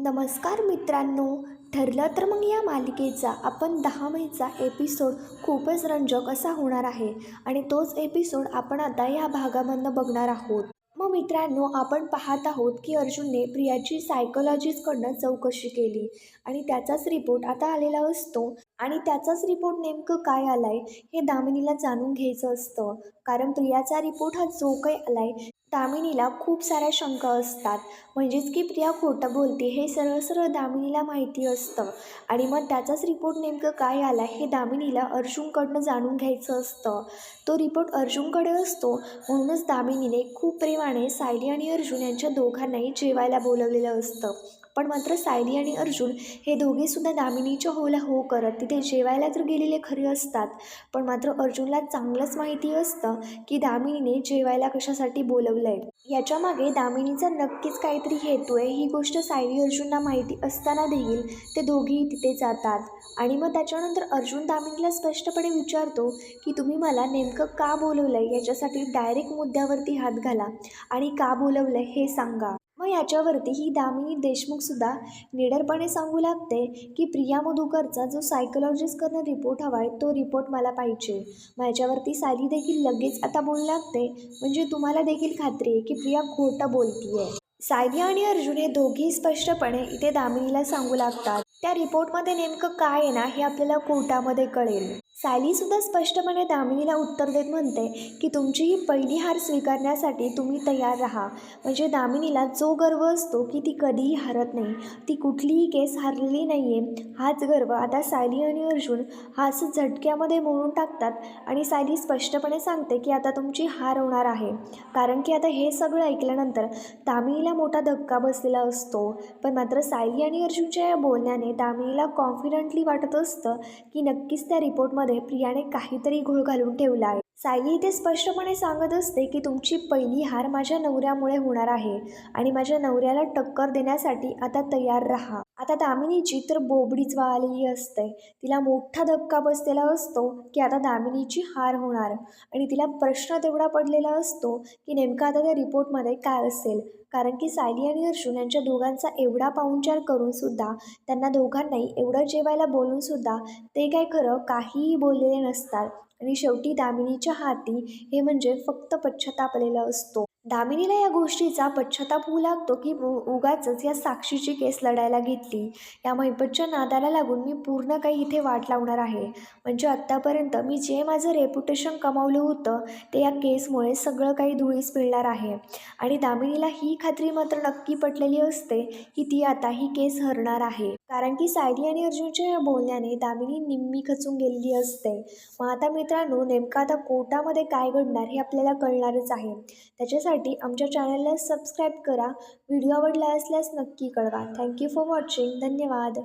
नमस्कार मित्रांनो ठरलं तर मग या मालिकेचा आपण दहा मेचा एपिसोड खूपच रंजक असा होणार आहे. आणि तोच एपिसोड आपण आता या भागामधनं बघणार आहोत. मग मित्रांनो आपण पाहत आहोत की अर्जुनने प्रियाची सायकोलॉजिस्टकडनं चौकशी केली आणि त्याचाच रिपोर्ट आता आलेला असतो. आणि त्याचाच रिपोर्ट नेमकं काय आलाय हे दामिनीला जाणून घ्यायचं असतं. कारण प्रियाचा रिपोर्ट हा जो काही आलाय दामिनीला खूप साऱ्या शंका असतात. म्हणजेच की प्रिया खोटं बोलते हे सरळ सरळ दामिनीला माहिती असतं. आणि मग त्याचाच रिपोर्ट नेमकं काय आला हे दामिनीला अर्जुनकडनं जाणून घ्यायचं असतं. तो रिपोर्ट अर्जुनकडे असतो म्हणूनच दामिनीने खूप प्रमाणे सायली आणि अर्जुन यांच्या दोघांनाही जेवायला बोलवलेलं असतं. पण मात्र सायली आणि अर्जुन हे दोघेसुद्धा दामिनीच्या होला हो करत तिथे जेवायला तर गेलेले खरे असतात. पण मात्र अर्जुनला चांगलंच माहिती असतं की दामिनीने जेवायला कशासाठी बोलवलं आहे याच्यामागे दामिनीचा नक्कीच काहीतरी हेतू आहे. ही गोष्ट सायली अर्जुनला माहिती असताना देखील ते दोघेही तिथे जातात. आणि मग त्याच्यानंतर अर्जुन दामिनीला स्पष्टपणे विचारतो की तुम्ही मला नेमकं का बोलवलं आहे याच्यासाठी डायरेक्ट मुद्द्यावरती हात घाला आणि का बोलवलं आहे हे सांगा. मग याच्यावरती ही दामिनी देशमुखसुद्धा निडरपणे सांगू लागते की प्रिया मधुकरचा जो सायकोलॉजिस्टकडनं रिपोर्ट हवा आहे तो रिपोर्ट मला पाहिजे. मग याच्यावरती साली देखील लगेच आता बोलू लागते. म्हणजे तुम्हाला देखील खात्री आहे की प्रिया खोटं बोलतीये. आहे सायली आणि अर्जुन हे दोघेही स्पष्टपणे इथे दामिनीला सांगू लागतात. त्या रिपोर्टमध्ये नेमकं काय आहे ना हे आपल्याला कोर्टामध्ये कळेल. सायलीसुद्धा स्पष्टपणे दामिनीला उत्तर देत म्हणते की तुमची ही पहिली हार स्वीकारण्यासाठी तुम्ही तयार राहा. म्हणजे दामिनीला जो गर्व असतो की ती कधीही हरत नाही ती कुठलीही केस हारलेली नाही आहे हाच गर्व आता सायली आणि अर्जुन हा असं झटक्यामध्ये मोडून टाकतात आणि सायली स्पष्टपणे सांगते की आता तुमची हार होणार आहे. कारण की आता हे सगळं ऐकल्यानंतर दामिनीला मोठा धक्का बसलेला असतो. पण मात्र सायली आणि अर्जुनच्या या बोलण्याने दामिनीला कॉन्फिडंटली वाटत असतं की नक्कीच त्या रिपोर्टमध्ये प्रियाने काहीतरी घोळ घालून ठेवला आहे. सायली इथे स्पष्टपणे सांगत असते की तुमची पहिली हार माझ्या नवऱ्यामुळे होणार आहे आणि माझ्या नवऱ्याला टक्कर देण्यासाठी आता तयार राहा. आता दामिनीची तर बोबडीच वाळलेली असते. तिला मोठा धक्का बसलेला असतो की आता दामिनीची हार होणार. आणि तिला प्रश्न तेवढा पडलेला असतो की नेमका आता त्या रिपोर्टमध्ये काय असेल? कारण की सायली आणि अर्जुन यांच्या दोघांचा एवढा पाहुणचार करूनसुद्धा त्यांना दोघांनाही एवढं जेवायला बोलूनसुद्धा ते काय खरं काहीही बोललेले नसतात. आणि शेवटी दामिनीच्या हाती हे म्हणजे फक्त पश्चातापलेला असतो. दामिनीला या गोष्टीचा पश्चाताप होऊ लागतो की उगाच या साक्षीची केस लढायला घेतली. या मैपतच्या नादाला लागून मी पूर्ण काही इथे वाट लावणार आहे. म्हणजे आत्तापर्यंत मी जे माझं रेप्युटेशन कमावलं होतं ते या केसमुळे सगळं काही धुळीस मिळणार आहे. आणि दामिनीला ही खात्री मात्र नक्की पटलेली असते की ती आता ही केस हरणार आहे. कारण की सायली आणि अर्जुनच्या या बोलण्याने दामिनी निम्मी खचून गेलेली असते. मग आता मित्रांनो नेमका आता कोर्टामध्ये काय घडणार हे आपल्याला कळणारच आहे. त्याच्यासाठी आमच्या चॅनलला सबस्क्राईब करा. व्हिडिओ आवडला असल्यास नक्की कळवा. थँक्यू फॉर वॉचिंग धन्यवाद.